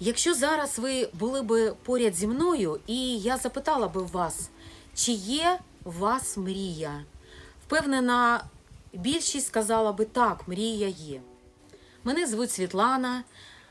Якщо зараз ви були би поряд зі мною, і я запитала би вас, чи є у вас мрія? Впевнена, більшість сказала би так, мрія є. Мене звуть Світлана.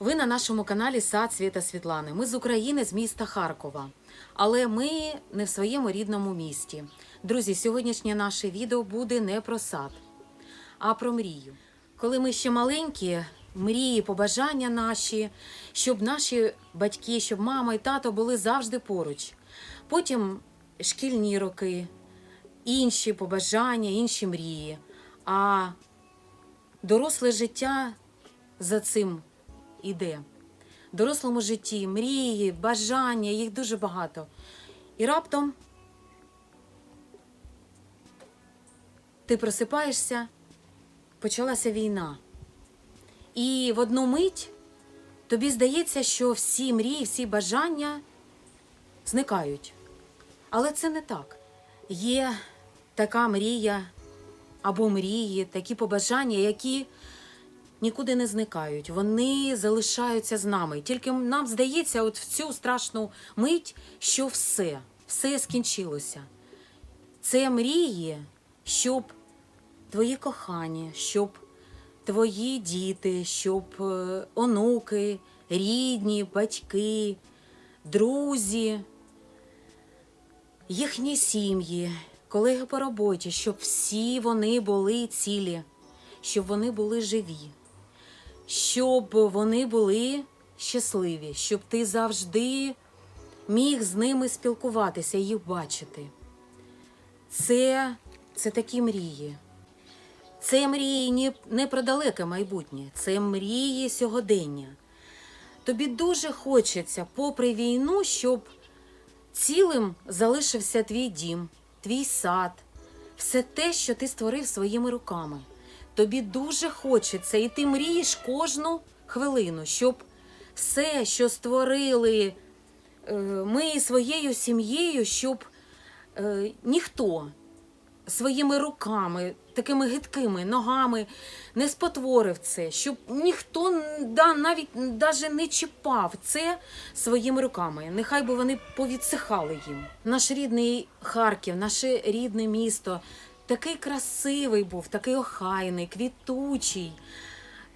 Ви на нашому каналі Сад Світа Світлани. Ми з України, з міста Харкова. Але ми не в своєму рідному місті. Друзі, сьогоднішнє наше відео буде не про сад, а про мрію. Коли ми ще маленькі, мрії, побажання наші, щоб наші батьки, щоб мама і тато були завжди поруч. Потім шкільні роки, інші побажання, інші мрії. А доросле життя за цим іде. В дорослому житті мрії, бажання, їх дуже багато. І раптом ти просипаєшся, почалася війна. І в одну мить тобі здається, що всі мрії, всі бажання зникають. Але це не так. Є така мрія або мрії, такі побажання, які нікуди не зникають. Вони залишаються з нами. Тільки нам здається, от в цю страшну мить, що все, все скінчилося. Це мрії, щоб твої кохані, щоб твої діти, щоб е, онуки, рідні, батьки, друзі, їхні сім'ї, колеги по роботі, щоб всі вони були цілі, щоб вони були живі, щоб вони були щасливі, щоб ти завжди міг з ними спілкуватися, їх бачити. Це, це такі мрії. Це мрії не, про далеке майбутнє, це мрії сьогодення. Тобі дуже хочеться, попри війну, щоб цілим залишився твій дім, твій сад, все те, що ти створив своїми руками. Тобі дуже хочеться, і ти мрієш кожну хвилину, щоб все, що створили е, ми своєю сім'єю, щоб е, ніхто своїми руками, такими гидкими ногами не спотворив це, щоб ніхто да, навіть даже не чіпав це своїми руками. Нехай би вони повідсихали їм. Наш рідний Харків, наше рідне місто такий красивий був, такий охайний, квітучий,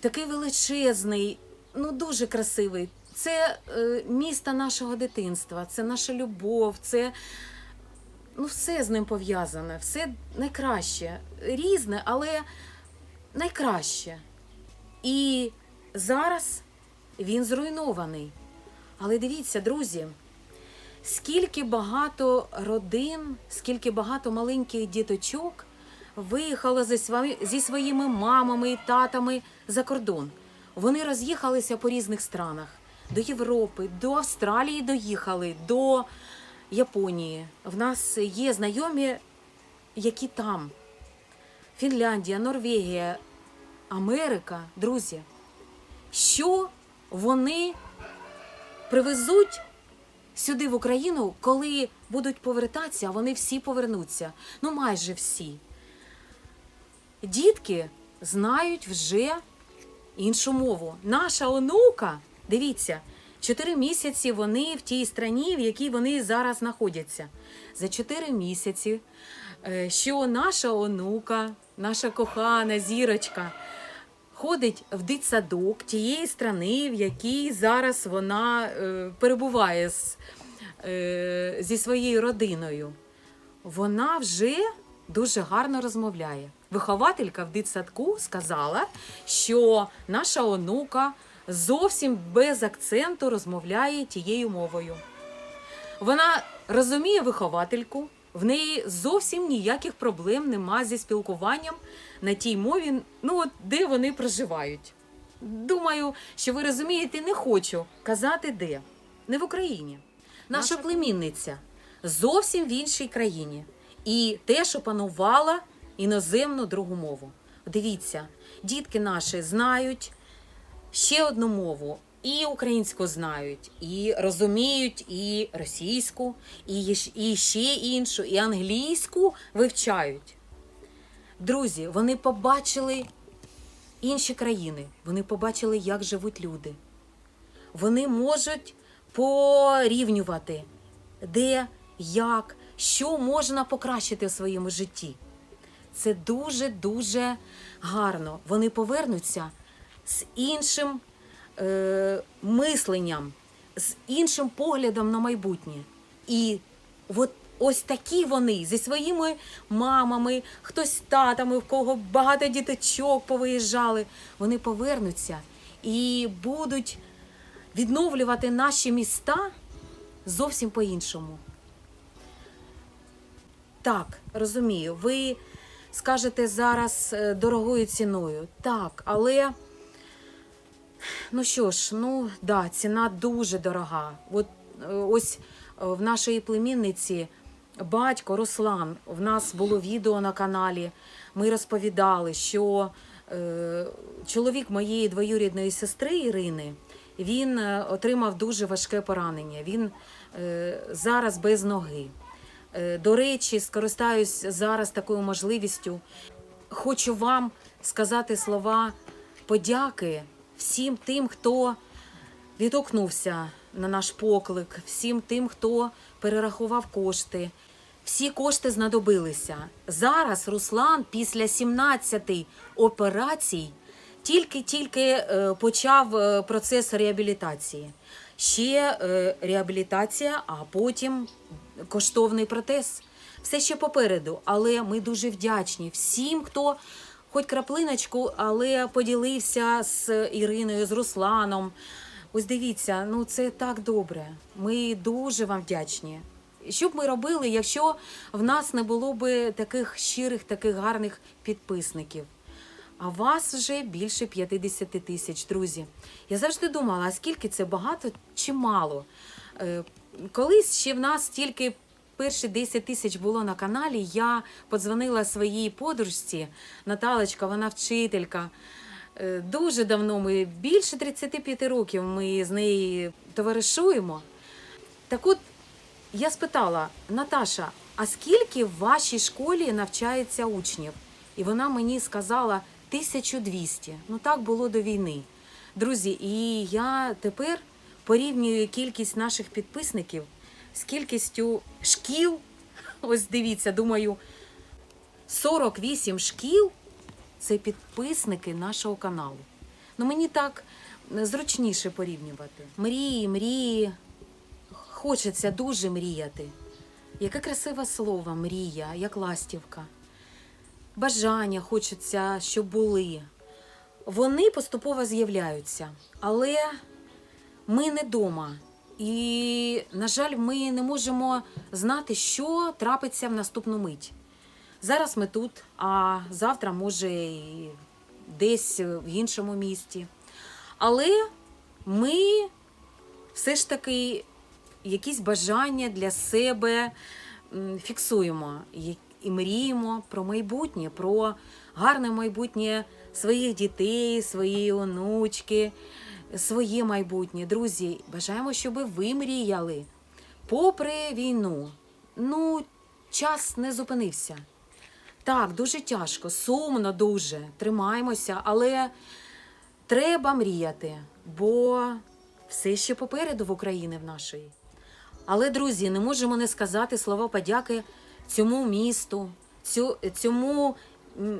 такий величезний, ну дуже красивий. Це е, місто нашого дитинства, це наша любов, це ну, все з ним пов'язане, все найкраще, різне, але найкраще. І зараз він зруйнований. Але дивіться, друзі, скільки багато родин, скільки багато маленьких діточок виїхало зі, свої, зі своїми мамами і татами за кордон. Вони роз'їхалися по різних странах до Європи, до Австралії доїхали, до Японії. В нас є знайомі, які там. Фінляндія, Норвегія, Америка, друзі. Що вони привезуть сюди в Україну, коли будуть повертатися, а вони всі повернуться. Ну, майже всі. Дітки знають вже іншу мову. Наша онука, дивіться, чотири місяці вони в тій страні, в якій вони зараз знаходяться. За чотири місяці, е, що наша онука, наша кохана зірочка, ходить в дитсадок тієї страни, в якій зараз вона е, перебуває з, е, зі своєю родиною. Вона вже дуже гарно розмовляє. Вихователька в дитсадку сказала, що наша онука зовсім без акценту розмовляє тією мовою. Вона розуміє виховательку, в неї зовсім ніяких проблем нема зі спілкуванням на тій мові, ну от де вони проживають. Думаю, що ви розумієте, не хочу казати де. Не в Україні. Наша племінниця зовсім в іншій країні і теж опанувала іноземну другу мову. Дивіться, дітки наші знають ще одну мову. І українську знають, і розуміють, і російську, і, і ще іншу, і англійську вивчають. Друзі, вони побачили інші країни, вони побачили, як живуть люди. вони можуть порівнювати, де, як, що можна покращити в своєму житті. Це дуже-дуже гарно. Вони повернуться з іншим е, мисленням, з іншим поглядом на майбутнє. І от ось такі вони зі своїми мамами, хтось татами, в кого багато діточок повиїжджали. Вони повернуться і будуть відновлювати наші міста зовсім по-іншому. Так, розумію, ви скажете зараз е, дорогою ціною. Так, але ну що ж, ну да, ціна дуже дорога. От е, ось е, в нашої племінниці батько Руслан. В нас було відео на каналі. Ми розповідали, що е, чоловік моєї двоюрідної сестри Ірини. Він е, отримав дуже важке поранення. Він е, зараз без ноги. Е, До речі, скористаюсь зараз такою можливістю. Хочу вам сказати слова подяки всім тим, хто відгукнувся на наш поклик, всім тим, хто перерахував кошти. Всі кошти знадобилися. Зараз Руслан після 17 операцій тільки-тільки е, почав е, процес реабілітації. Ще е, реабілітація, а потім коштовний протез. Все ще попереду, але ми дуже вдячні всім, хто хоч краплиночку, але поділився з Іриною, з Русланом. Ось дивіться, ну це так добре. Ми дуже вам вдячні. Що б ми робили, якщо в нас не було б таких щирих, таких гарних підписників? А вас вже більше 50 тисяч, друзі. Я завжди думала, а скільки це багато чи мало? Е, Колись ще в нас тільки перші 10 тисяч було на каналі. Я подзвонила своїй подружці Наталочка, вона вчителька. Е, Дуже давно ми більше 35 років ми з нею товаришуємо. Так от я спитала Наташа, а скільки в вашій школі навчається учнів? І вона мені сказала 1200. Ну так було до війни. Друзі, і я тепер порівнюю кількість наших підписників з кількістю шкіл. Ось дивіться, думаю, 48 шкіл це підписники нашого каналу. Ну мені так зручніше порівнювати. Мрії, мрії. Хочеться дуже мріяти. Яке красиве слово мрія, як ластівка. Бажання хочеться, щоб були. Вони поступово з'являються, але ми не вдома. І, на жаль, ми не можемо знати, що трапиться в наступну мить. Зараз ми тут, а завтра, може, і десь в іншому місті. Але ми все ж таки якісь бажання для себе фіксуємо і- мріємо про майбутнє, про гарне майбутнє своїх дітей, своєї онучки, своє майбутнє. Друзі, бажаємо, щоб ви мріяли. Попри війну, ну, час не зупинився. Так, дуже тяжко, сумно дуже. Тримаємося, але треба мріяти, бо все ще попереду в Україні в нашої. Але, друзі, не можемо не сказати слова подяки цьому місту, цю, цьому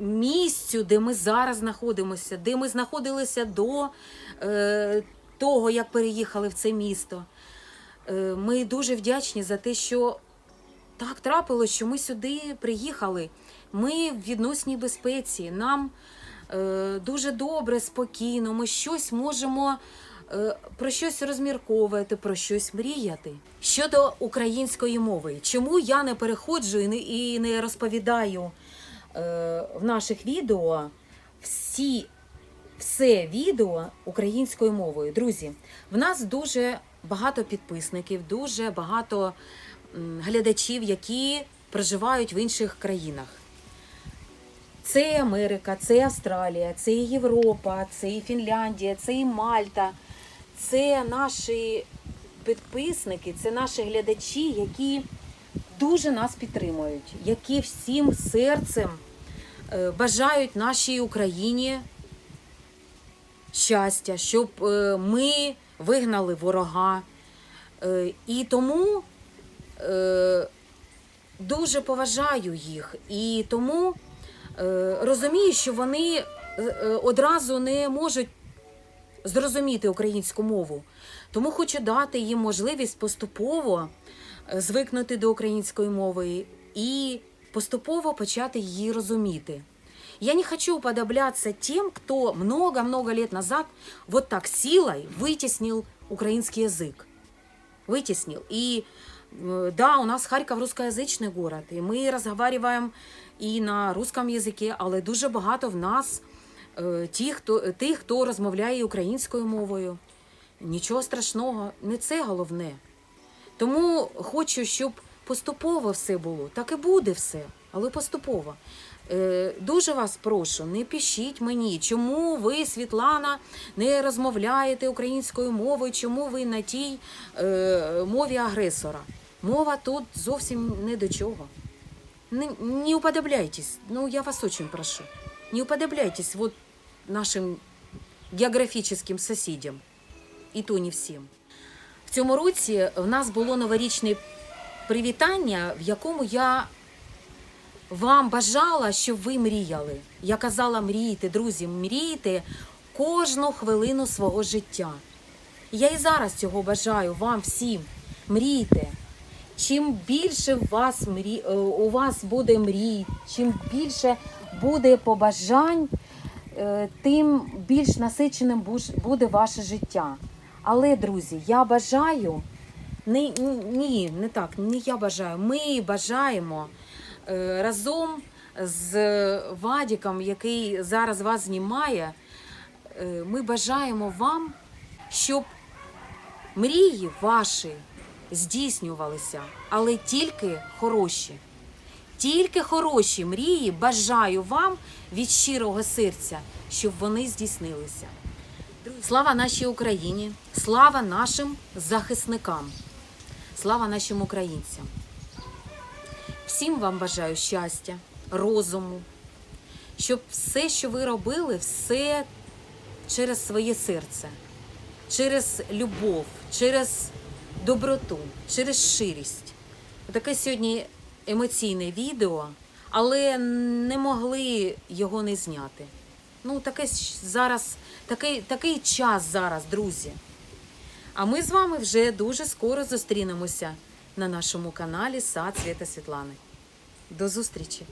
місцю, де ми зараз знаходимося, де ми знаходилися до е, того, як переїхали в це місто. Е, ми дуже вдячні за те, що так трапилось, що ми сюди приїхали. Ми в відносній безпеці. Нам е, дуже добре, спокійно. Ми щось можемо е, про щось розмірковувати, про щось мріяти. Щодо української мови, чому я не переходжу і не, розповідаю в наших відео всі все відео українською мовою. Друзі, в нас дуже багато підписників, дуже багато глядачів, які проживають в інших країнах. Це Америка, це Австралія, це Європа, це і Фінляндія, це і Мальта. Це наші підписники, це наші глядачі, які дуже нас підтримують, які всім серцем е, бажають нашій Україні щастя, щоб е, ми вигнали ворога. Е, І тому дуже поважаю їх. І тому розумію, що вони одразу не можуть зрозуміти українську мову. Тому хочу дати їм можливість поступово звикнути до української мови і поступово почати її розуміти. Я не хочу уподобляться тем, кто много-много лет назад вот так силой вытеснил украинский язык. Вытеснил. И э, да, у нас Харьков русскоязычный город, і ми разговариваем і на русском язикі, але дуже багато в нас е, ті, хто, тих, хто розмовляє українською мовою. Нічого страшного, не це головне. Тому хочу, щоб поступово все було. Так і буде все, але поступово. Е, дуже вас прошу, не пишіть мені, чому ви, Світлана, не розмовляєте українською мовою, чому ви на тій е, мові агресора. Мова тут зовсім не до чого. Не, не уподобляйтесь, ну я вас очень прошу, не уподобляйтесь вот нашим географічним сусідям. І то не всім. Цьому році в нас було новорічне привітання, в якому я вам бажала, щоб ви мріяли. Я казала, мрійте, друзі, мрійте кожну хвилину свого життя. Я і зараз цього бажаю вам всім. Мрійте. Чим більше в вас мрі... е, у вас буде мрій, чим більше буде побажань, е, тим більш насиченим буде ваше життя. Але, друзі, я бажаю, не, ні, не так, не я бажаю. Ми бажаємо е, разом з Вадіком, який зараз вас знімає, е, ми бажаємо вам, щоб мрії ваші здійснювалися, але тільки хороші. Тільки хороші мрії бажаю вам від щирого серця, щоб вони здійснилися. Слава нашій Україні, слава нашим захисникам, слава нашим українцям. Всім вам бажаю щастя, розуму, щоб все, що ви робили, все через своє серце, через любов, через доброту, через щирість. Таке сьогодні емоційне відео, але не могли його не зняти. Ну, таке зараз, такий, такий час зараз, друзі. А ми з вами вже дуже скоро зустрінемося на нашому каналі Сад Свята Світлани. До зустрічі!